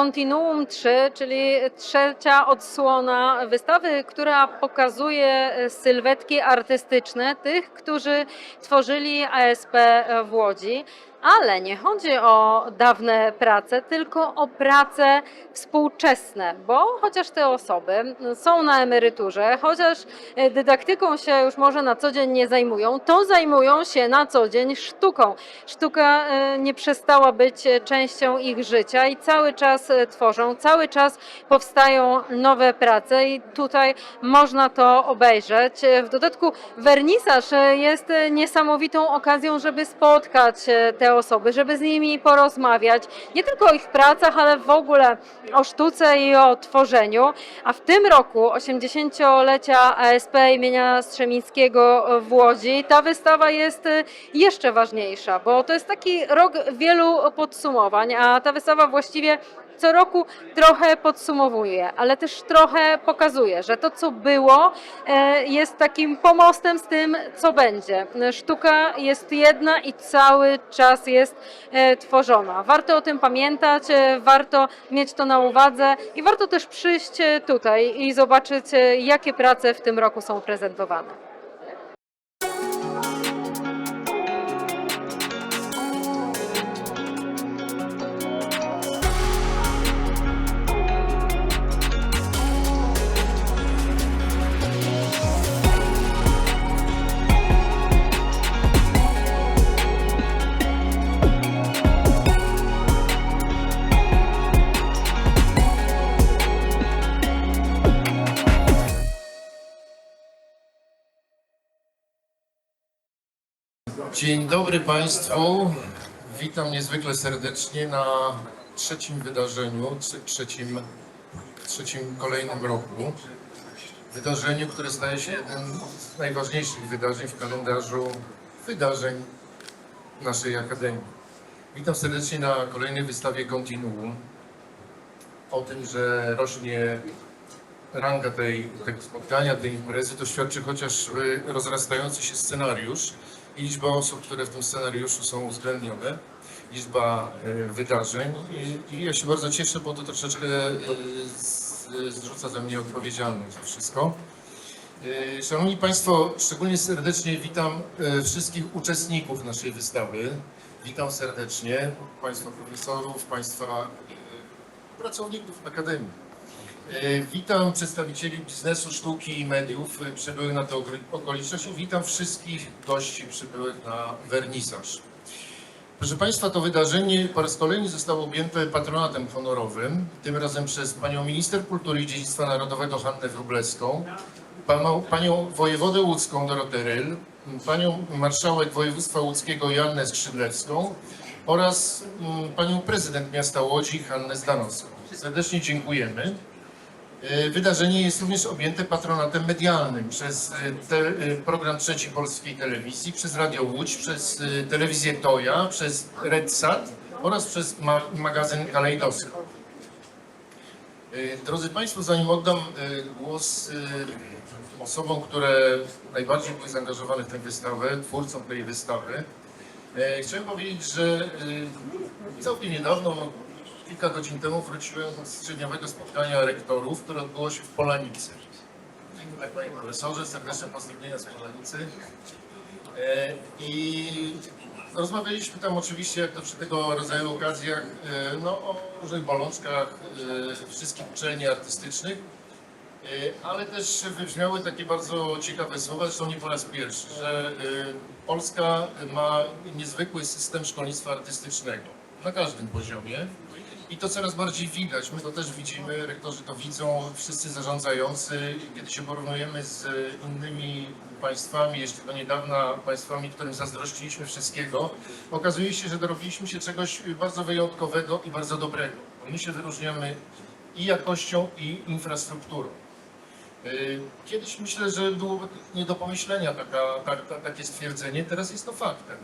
Continuum 3, czyli trzecia odsłona wystawy, która pokazuje sylwetki artystyczne tych, którzy tworzyli ASP w Łodzi. Ale nie chodzi o dawne prace, tylko o prace współczesne, bo chociaż te osoby są na emeryturze, chociaż e, dydaktyką się już może na co dzień nie zajmują, to zajmują się na co dzień sztuką. Sztuka e, nie przestała być e, częścią ich życia i cały czas tworzą, cały czas powstają nowe prace i tutaj można to obejrzeć. W dodatku wernisaż jest niesamowitą okazją, żeby spotkać e, osoby, żeby z nimi porozmawiać, nie tylko o ich pracach, ale w ogóle o sztuce i o tworzeniu. A w tym roku 80-lecia ASP imienia Strzemińskiego w Łodzi ta wystawa jest e, jeszcze ważniejsza, bo to jest taki rok wielu podsumowań, a ta wystawa właściwie co roku trochę podsumowuje, ale też trochę pokazuje, że to, co było, e, jest takim pomostem z tym, co będzie. Sztuka jest jedna i cały czas jest e, tworzona. Warto o tym pamiętać, e, warto mieć to na uwadze i warto też przyjść e, tutaj i zobaczyć, e, jakie prace w tym roku są prezentowane. Dzień dobry Państwu. Witam niezwykle serdecznie na trzecim wydarzeniu, trze- trzecim, trzecim kolejnym roku. Wydarzeniu, które staje się jednym z najważniejszych wydarzeń w kalendarzu wydarzeń naszej Akademii. Witam serdecznie na kolejnej wystawie Continuum. O tym, że rośnie ranga tej, tego spotkania, tej imprezy, to świadczy chociaż y, rozrastający się scenariusz i liczba osób, które w tym scenariuszu są uwzględnione, liczba y, wydarzeń. I, ja się bardzo cieszę, bo to troszeczkę z, zrzuca ze mnie odpowiedzialność za wszystko. Y, Szanowni Państwo, szczególnie serdecznie witam wszystkich uczestników naszej wystawy. Witam serdecznie Państwa profesorów, Państwa pracowników Akademii. E, Witam przedstawicieli biznesu, sztuki i mediów e, przybyłych na tę okoliczność witam wszystkich gości przybyłych na wernisaż. Proszę Państwa, to wydarzenie po raz kolejny zostało objęte patronatem honorowym, tym razem przez Panią Minister Kultury i Dziedzictwa Narodowego Hannę Wróblewską, Panią, Panią Wojewodę Łódzką Dorotę Ryl, Panią Marszałek Województwa Łódzkiego Joannę Skrzydlewską oraz mm, Panią Prezydent Miasta Łodzi Hannę Zdanowską. Serdecznie dziękujemy. E, Wydarzenie jest również objęte patronatem medialnym przez e, te, e, program Trzeci Polskiej Telewizji, przez Radio Łódź, przez telewizję Toja, przez RedSat oraz przez ma magazyn Kalejdoskop. Drodzy Państwo, zanim oddam głos osobom, które najbardziej były zaangażowane w tę wystawę, twórcom tej wystawy, chciałem powiedzieć, że całkiem niedawno, kilka godzin temu wróciłem z trzydniowego spotkania rektorów, które odbyło się w Polanicy. Tak, Panie Profesorze, serdeczne pozdrowienia z Polanicy. E, I rozmawialiśmy tam oczywiście, jak to przy tego rodzaju okazjach, e, no, o różnych bolączkach e, wszystkich uczelni artystycznych, ale też wybrzmiały takie bardzo ciekawe słowa, zresztą nie po raz pierwszy, że Polska ma niezwykły system szkolnictwa artystycznego na każdym poziomie. I to coraz bardziej widać. My to też widzimy, rektorzy to widzą, wszyscy zarządzający. Kiedy się porównujemy z innymi państwami, jeszcze do niedawna państwami, którym zazdrościliśmy wszystkiego, okazuje się, że dorobiliśmy się czegoś bardzo wyjątkowego i bardzo dobrego. My się wyróżniamy i jakością, i infrastrukturą. Y, Kiedyś myślę, że było nie do pomyślenia taka, tak, tak, takie stwierdzenie, teraz jest to faktem.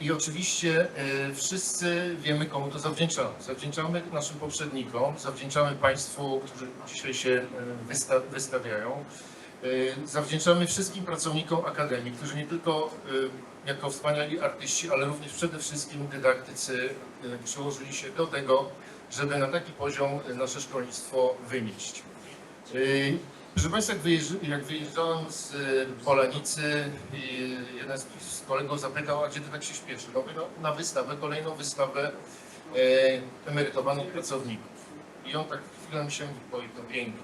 I oczywiście e, wszyscy wiemy, komu to zawdzięczamy. Zawdzięczamy naszym poprzednikom, zawdzięczamy Państwu, którzy dzisiaj się e, wysta wystawiają. E, zawdzięczamy wszystkim pracownikom Akademii, którzy nie tylko jako wspaniali artyści, ale również przede wszystkim dydaktycy przyłożyli się do tego, żeby na taki poziom nasze szkolnictwo wynieść. Proszę Państwa, jak, wyjeżdż- jak wyjeżdżałem z y, Polanicy, jeden z, kolegów zapytał, a gdzie ty tak się śpieszy? No, no, na wystawę, kolejną wystawę e, emerytowanych pracowników. I on tak chwilę mi się oj, to pięknie.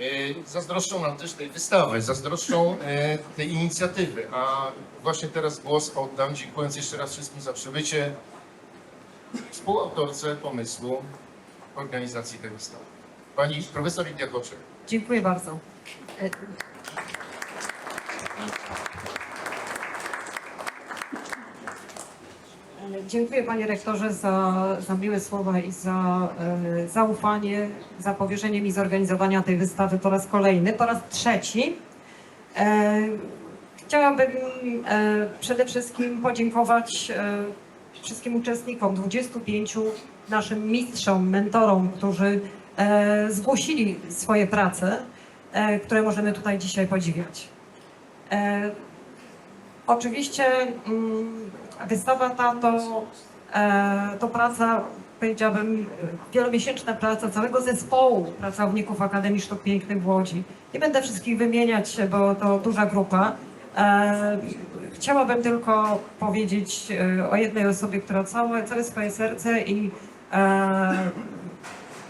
E, Zazdroszczą nam też tej wystawy, zazdroszczą e, tej inicjatywy, a właśnie teraz głos oddam, dziękując jeszcze raz wszystkim za przybycie, współautorce pomysłu organizacji tej wystawy. Pani profesor Lidia Koczek. Dziękuję bardzo. E, e, Dziękuję panie rektorze za, za miłe słowa i za e, zaufanie, za powierzenie mi zorganizowania tej wystawy po raz kolejny, po raz trzeci. E, chciałabym e, przede wszystkim podziękować e, wszystkim uczestnikom, 25 naszym mistrzom, mentorom, którzy zgłosili swoje prace, e, które możemy tutaj dzisiaj podziwiać. E, oczywiście mm, wystawa ta to, e, to praca, powiedziałabym, wielomiesięczna praca całego zespołu pracowników Akademii Sztuk Pięknych w Łodzi. Nie będę wszystkich wymieniać, bo to duża grupa. E, chciałabym tylko powiedzieć e, o jednej osobie, która całe, całe swoje serce i e,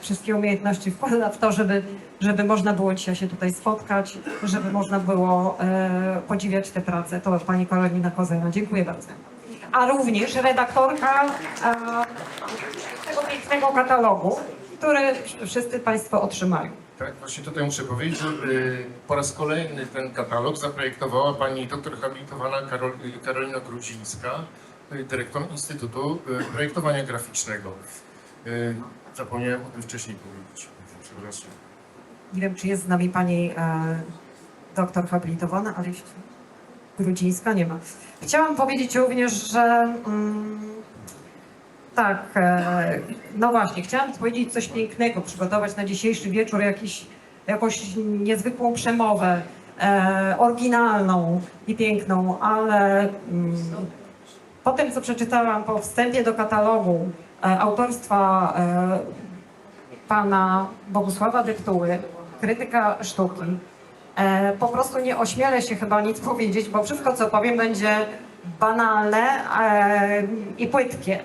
wszystkie umiejętności wkłada w to, żeby, żeby można było dzisiaj się tutaj spotkać, żeby można było e, podziwiać te prace. To pani Karolina Kozena. Dziękuję bardzo. A również redaktorka e, tego pięknego katalogu, który wszyscy Państwo otrzymają. Tak, właśnie tutaj muszę powiedzieć, że y, po raz kolejny ten katalog zaprojektowała pani doktor habilitowana Karol, Karolina Grudzińska, y, dyrektor Instytutu y, Projektowania Graficznego. Y, Zapomniałem o tym wcześniej powiedzieć. Przepraszam. Nie wiem, czy jest z nami pani e, doktor habilitowana, ale jeśli Grudzińska nie ma. Chciałam powiedzieć również, że mm, tak, e, no właśnie, chciałam powiedzieć coś pięknego, przygotować na dzisiejszy wieczór jakiś, jakąś niezwykłą przemowę, e, oryginalną i piękną, ale mm, po tym, co przeczytałam po wstępie do katalogu autorstwa e, pana Bogusława Dyktuły, krytyka sztuki. E, po prostu nie ośmielę się chyba nic powiedzieć, bo wszystko, co powiem, będzie banalne e, i płytkie.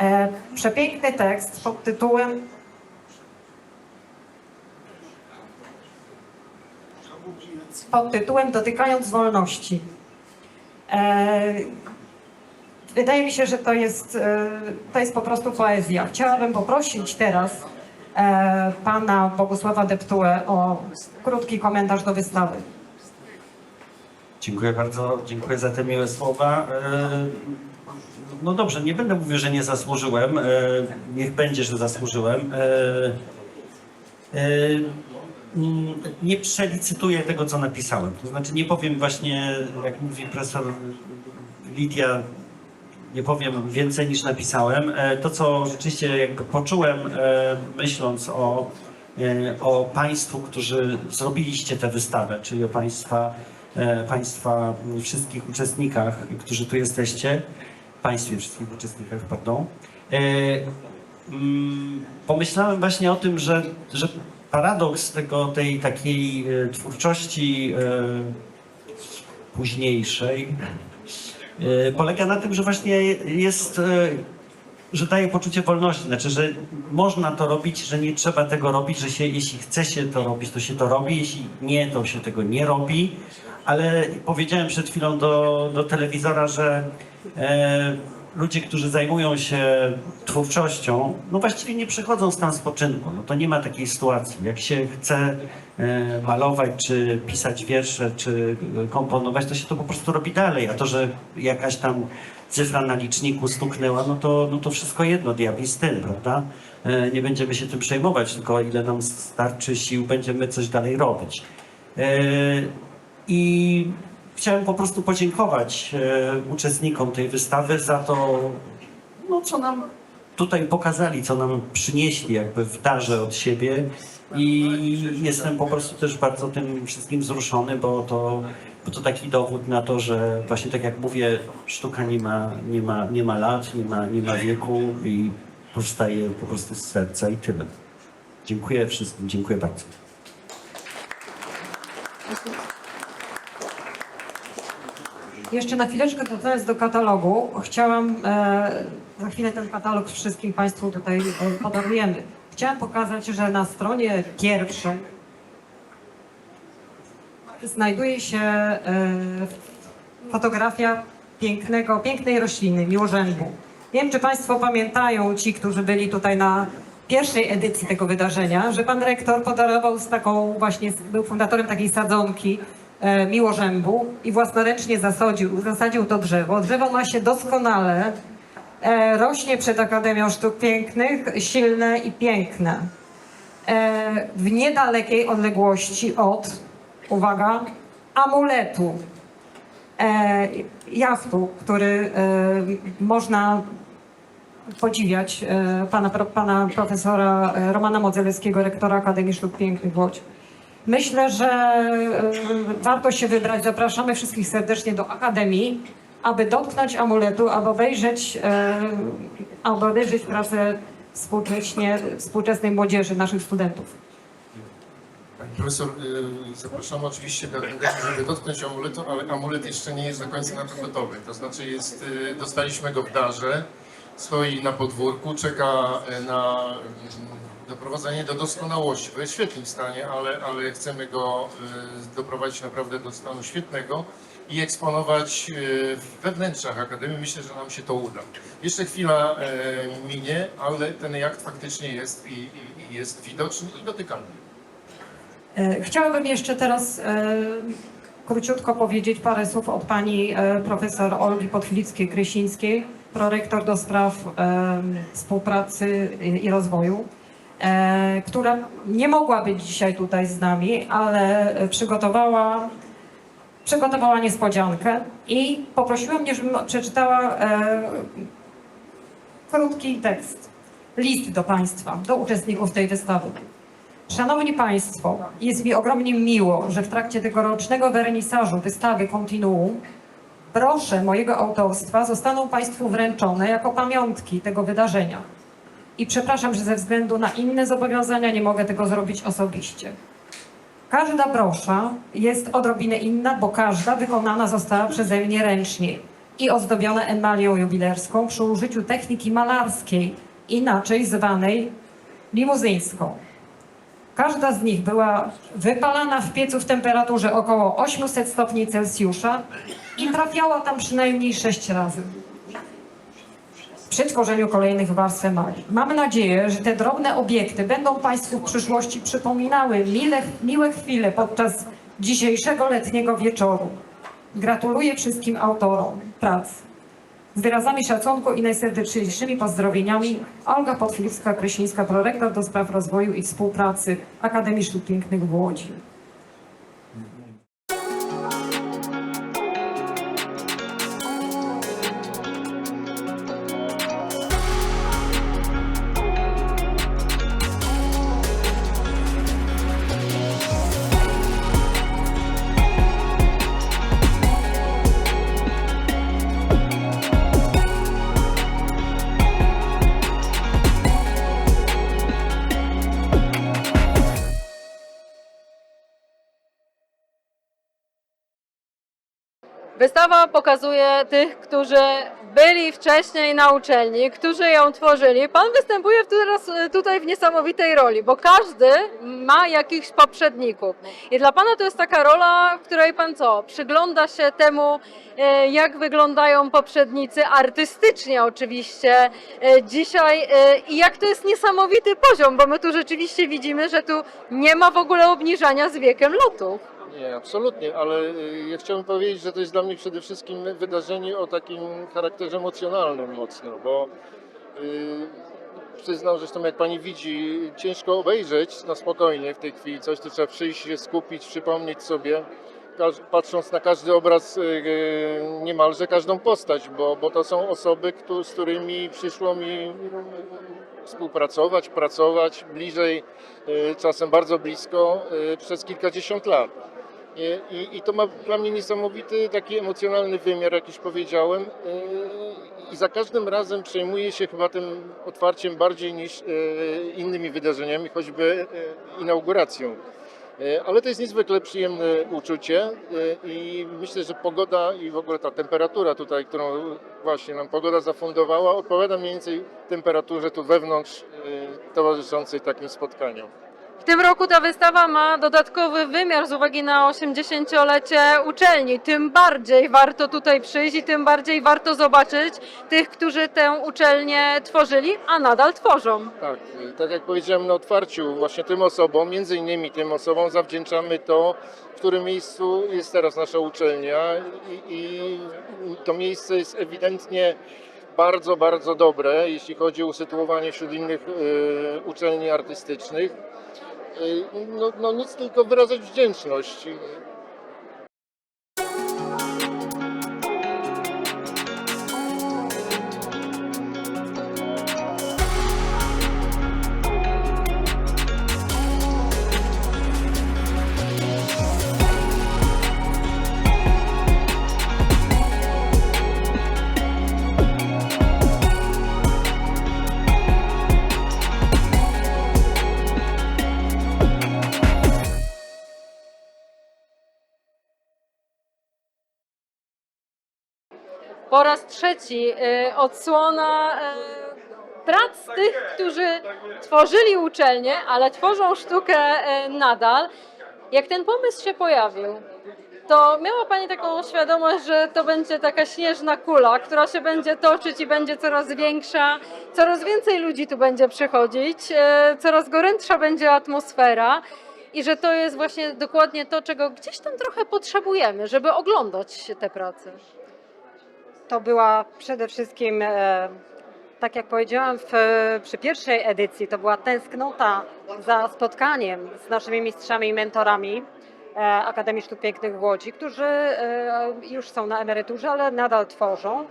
E, przepiękny tekst pod tytułem pod tytułem Dotykając wolności. Wydaje mi się, że to jest, e, to jest po prostu poezja. Chciałabym poprosić teraz e, pana Bogusława Deptułę o krótki komentarz do wystawy. Dziękuję bardzo, dziękuję za te miłe słowa. E, No dobrze, nie będę mówił, że nie zasłużyłem. Niech będzie, że zasłużyłem. Mm, Nie przelicytuję tego, co napisałem. To znaczy nie powiem właśnie, jak mówi profesor Lidia, nie powiem więcej niż napisałem. E, To, co rzeczywiście jakby poczułem, e, myśląc o, e, o Państwu, którzy zrobiliście tę wystawę, czyli o Państwa, państwa wszystkich uczestnikach, którzy tu jesteście, Państwie wszystkich uczestnikach, pardon. Mm, Pomyślałem właśnie o tym, że, że paradoks tego, tej takiej twórczości późniejszej, polega na tym, że właśnie jest, e, że daje poczucie wolności. Znaczy, że można to robić, że nie trzeba tego robić, że się, jeśli chce się to robić, to się to robi, jeśli nie, to się tego nie robi. Ale powiedziałem przed chwilą do, do telewizora, że e, ludzie, którzy zajmują się twórczością, no właściwie nie przychodzą z tam spoczynku. No to nie ma takiej sytuacji. Jak się chce e, malować, czy pisać wiersze, czy e, komponować, to się to po prostu robi dalej. A to, że jakaś tam cyfra na liczniku stuknęła, no to, no to wszystko jedno, diabli z prawda? E, Nie będziemy się tym przejmować, tylko ile nam starczy sił, będziemy coś dalej robić. I chciałem po prostu podziękować e, uczestnikom tej wystawy za to, no, co nam tutaj pokazali, co nam przynieśli jakby w darze od siebie i jestem po prostu też bardzo tym wszystkim wzruszony, bo to, bo to taki dowód na to, że właśnie tak jak mówię, sztuka nie ma, nie ma, nie ma lat, nie ma, nie ma wieku i powstaje po prostu z serca i tyle. Dziękuję wszystkim, dziękuję bardzo. Jeszcze na chwileczkę wracając do katalogu, chciałam, e, za chwilę ten katalog wszystkim Państwu tutaj e, podarujemy. Chciałam pokazać, że na stronie pierwszej znajduje się e, fotografia pięknego, pięknej rośliny, miłożębu. Nie wiem, czy Państwo pamiętają, ci, którzy byli tutaj na pierwszej edycji tego wydarzenia, że Pan Rektor podarował z taką właśnie, był fundatorem takiej sadzonki miłożębu i własnoręcznie zasadził, zasadził to drzewo. Drzewo ma się doskonale, e, rośnie przed Akademią Sztuk Pięknych, silne i piękne. E, w niedalekiej odległości od, uwaga, amuletu, e, jachtu, który e, można podziwiać e, pana, pana profesora e, Romana Modzelewskiego, rektora Akademii Sztuk Pięknych w Łodzi. Myślę, że e, warto się wybrać. Zapraszamy wszystkich serdecznie do Akademii, aby dotknąć amuletu, aby obejrzeć, e, aby obejrzeć pracę współcześnie, współczesnej młodzieży, naszych studentów. Pani profesor, y, zapraszamy oczywiście do Akademii, żeby dotknąć amuletu, ale amulet jeszcze nie jest do końca na to gotowy. To znaczy jest, dostaliśmy go w darze, stoi na podwórku, czeka y, na doprowadzenie do doskonałości. To jest w świetnym stanie, ale, ale chcemy go y, doprowadzić naprawdę do stanu świetnego i eksponować y, we wnętrzach Akademii. Myślę, że nam się to uda. Jeszcze chwila minie, ale ten jacht faktycznie jest i, i, jest widoczny i dotykalny. E, Chciałabym jeszcze teraz e, króciutko powiedzieć parę słów od pani e, profesor Olgi Podchlickiej-Krysińskiej, prorektor do spraw współpracy i i rozwoju, e, która nie mogła być dzisiaj tutaj z nami, ale przygotowała, przygotowała niespodziankę i poprosiła mnie, żebym przeczytała e, krótki tekst, list do Państwa, do uczestników tej wystawy. Szanowni Państwo, jest mi ogromnie miło, że w trakcie tegorocznego wernisażu wystawy Continuum brosze mojego autorstwa zostaną Państwu wręczone jako pamiątki tego wydarzenia. I przepraszam, że ze względu na inne zobowiązania nie mogę tego zrobić osobiście. Każda brosza jest odrobinę inna, bo każda wykonana została przeze mnie ręcznie i ozdobiona emalią jubilerską przy użyciu techniki malarskiej, inaczej zwanej limuzyńską. Każda z nich była wypalana w piecu w temperaturze około 800 stopni Celsjusza i trafiała tam przynajmniej 6 razy. Przy tworzeniu kolejnych warstw emali. Mam nadzieję, że te drobne obiekty będą Państwu w przyszłości przypominały mile, miłe chwile podczas dzisiejszego letniego wieczoru. Gratuluję wszystkim autorom prac. Z wyrazami szacunku i najserdeczniejszymi pozdrowieniami Olga Podchlicka-Krysińska, prorektor do spraw rozwoju i współpracy Akademii Sztuk Pięknych w Łodzi. Wystawa pokazuje tych, którzy byli wcześniej na uczelni, którzy ją tworzyli. Pan występuje teraz e, tutaj w niesamowitej roli, bo każdy ma jakichś poprzedników. I dla Pana to jest taka rola, w której Pan co? Przygląda się temu, e, jak wyglądają poprzednicy, artystycznie oczywiście e, dzisiaj i jak to jest niesamowity poziom, bo my tu rzeczywiście widzimy, że tu nie ma w ogóle obniżania z wiekiem lotów. Nie, absolutnie, ale y, ja chciałbym powiedzieć, że to jest dla mnie przede wszystkim wydarzenie o takim charakterze emocjonalnym mocno, bo y, przyznam, zresztą jak pani widzi, ciężko obejrzeć na spokojnie w tej chwili coś, tu trzeba przyjść się skupić, przypomnieć sobie, każ, patrząc na każdy obraz, y, y, niemalże każdą postać, bo, bo to są osoby, z którymi przyszło mi współpracować, pracować bliżej, czasem bardzo blisko, przez kilkadziesiąt lat. I, i, to ma dla mnie niesamowity taki emocjonalny wymiar, jak już powiedziałem. I za każdym razem przejmuję się chyba tym otwarciem bardziej niż yy, innymi wydarzeniami, choćby yy, inauguracją. Yy, Ale to jest niezwykle przyjemne uczucie i myślę, że pogoda i w ogóle ta temperatura tutaj, którą właśnie nam pogoda zafundowała, odpowiada mniej więcej temperaturze tu wewnątrz towarzyszącej takim spotkaniom. W tym roku ta wystawa ma dodatkowy wymiar z uwagi na 80-lecie uczelni. Tym bardziej warto tutaj przyjść i tym bardziej warto zobaczyć tych, którzy tę uczelnię tworzyli, a nadal tworzą. Tak, tak jak powiedziałem na otwarciu, właśnie tym osobom, między innymi tym osobom zawdzięczamy to, w którym miejscu jest teraz nasza uczelnia i, i to miejsce jest ewidentnie bardzo, bardzo dobre, jeśli chodzi o usytuowanie wśród innych y, uczelni artystycznych. Y, no, no nic tylko wyrażać wdzięczność. Po raz trzeci y, odsłona y, prac tych, którzy tworzyli uczelnię, ale tworzą sztukę y, nadal. Jak ten pomysł się pojawił, to miała Pani taką świadomość, że to będzie taka śnieżna kula, która się będzie toczyć i będzie coraz większa, coraz więcej ludzi tu będzie przychodzić, coraz gorętsza będzie atmosfera. I że to jest właśnie dokładnie to, czego gdzieś tam trochę potrzebujemy, żeby oglądać te prace. To była przede wszystkim, e, tak jak powiedziałam w, przy pierwszej edycji, to była tęsknota za spotkaniem z naszymi mistrzami i mentorami e, Akademii Sztuk Pięknych w Łodzi, którzy e, już są na emeryturze, ale nadal tworzą.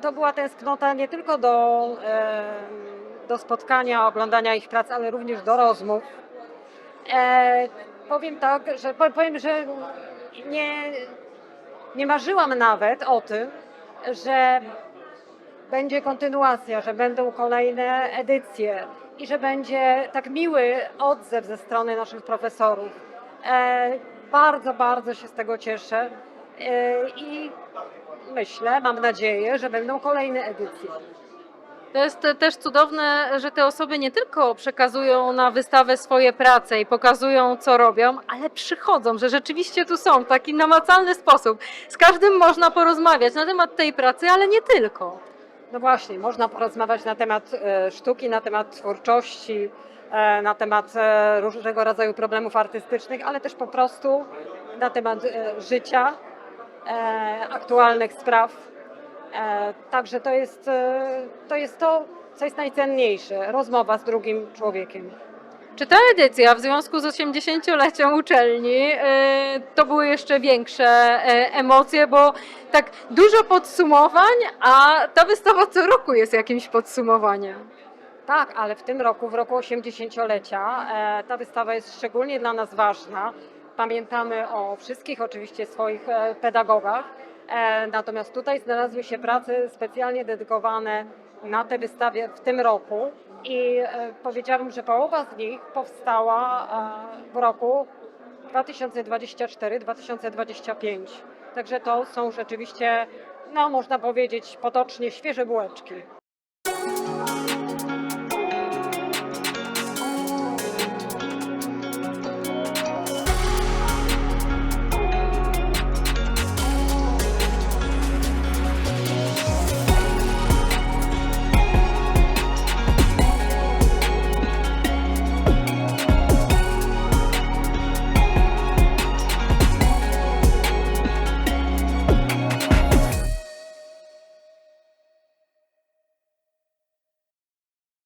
To była tęsknota nie tylko do, do spotkania, oglądania ich prac, ale również do rozmów. Powiem tak, że powiem, że nie, nie marzyłam nawet o tym, że będzie kontynuacja, że będą kolejne edycje i że będzie tak miły odzew ze strony naszych profesorów. E, bardzo, bardzo się z tego cieszę e, i myślę, mam nadzieję, że będą kolejne edycje. To jest też cudowne, że te osoby nie tylko przekazują na wystawę swoje prace i pokazują, co robią, ale przychodzą, że rzeczywiście tu są w taki namacalny sposób. Z każdym można porozmawiać na temat tej pracy, ale nie tylko. No właśnie, można porozmawiać na temat e, sztuki, na temat twórczości, e, na temat e, różnego rodzaju problemów artystycznych, ale też po prostu na temat życia, aktualnych spraw. E, Także to jest, e, to jest to, co jest najcenniejsze, rozmowa z drugim człowiekiem. Czy ta edycja w związku z 80-leciem uczelni e, to były jeszcze większe emocje, bo tak dużo podsumowań, a ta wystawa co roku jest jakimś podsumowaniem. Tak, ale w tym roku, w roku 80-lecia, e, ta wystawa jest szczególnie dla nas ważna. Pamiętamy o wszystkich oczywiście swoich pedagogach, natomiast tutaj znalazły się prace specjalnie dedykowane na tę wystawę w tym roku i e, powiedziałabym, że połowa z nich powstała e, w roku 2024-2025. Także to są rzeczywiście, no można powiedzieć potocznie, świeże bułeczki.